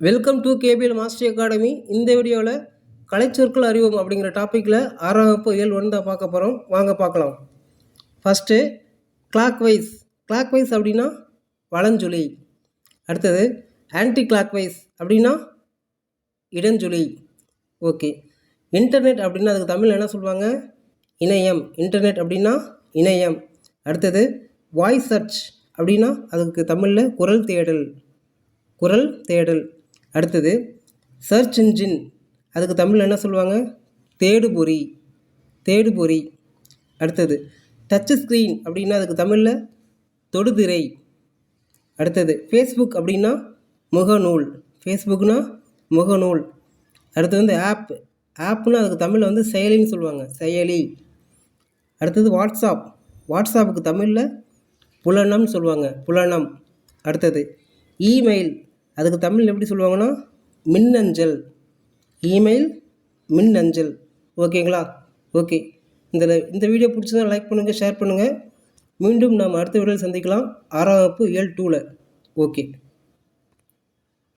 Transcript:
Welcome to KPL master academy இந்த வீடியோவில் கலைச்சொற்கள் அறிவோம் அப்படிங்கிற டாப்பிக்கில் ஆறாம் வகுப்பு ஏழு ஒன்று தான் பார்க்க போகிறோம் வாங்க பார்க்கலாம். First clockwise clockwise அப்படின்னா வலஞ்சுழி. அடுத்தது ஆன்டி கிளாக் வைஸ் அப்படின்னா இடஞ்சுழி. ஓகே இன்டர்நெட் அப்படின்னா அதுக்கு தமிழ் என்ன சொல்லுவாங்க? இணையம். இன்டர்நெட் அப்படின்னா இணையம். அடுத்தது வாய்ஸ் சர்ச் அப்படின்னா அதுக்கு தமிழில் குரல் தேடல். குரல் தேடல். அடுத்தது சர்ச் இன்ஜின் அதுக்கு தமிழில் என்ன சொல்லுவாங்க? தேடுபொறி. தேடுபொறி. அடுத்தது டச் ஸ்க்ரீன் அப்படின்னா அதுக்கு தமிழில் தொடுதிரை. அடுத்தது ஃபேஸ்புக் அப்படின்னா முகநூல். ஃபேஸ்புக்னா முகநூல். அடுத்தது வந்து ஆப் ஆப்னா அதுக்கு தமிழில் வந்து செயலின்னு சொல்லுவாங்க. செயலி. அடுத்தது வாட்ஸ்அப் வாட்ஸ்அப்புக்கு தமிழில் புலனம்னு சொல்லுவாங்க. புலனம். அடுத்தது இமெயில் அதுக்கு தமிழ் எப்படி சொல்லுவாங்கன்னா மின்னஞ்சல். இமெயில் மின்னஞ்சல். ஓகேங்களா? ஓகே. இந்த இந்த வீடியோ பிடிச்சதா லைக் பண்ணுங்கள் ஷேர் பண்ணுங்கள் மீண்டும் நாம் அடுத்த வீடியோவில் சந்திக்கலாம். ஆறாம் வகுப்பு ஏழு டூவில் ஓகே.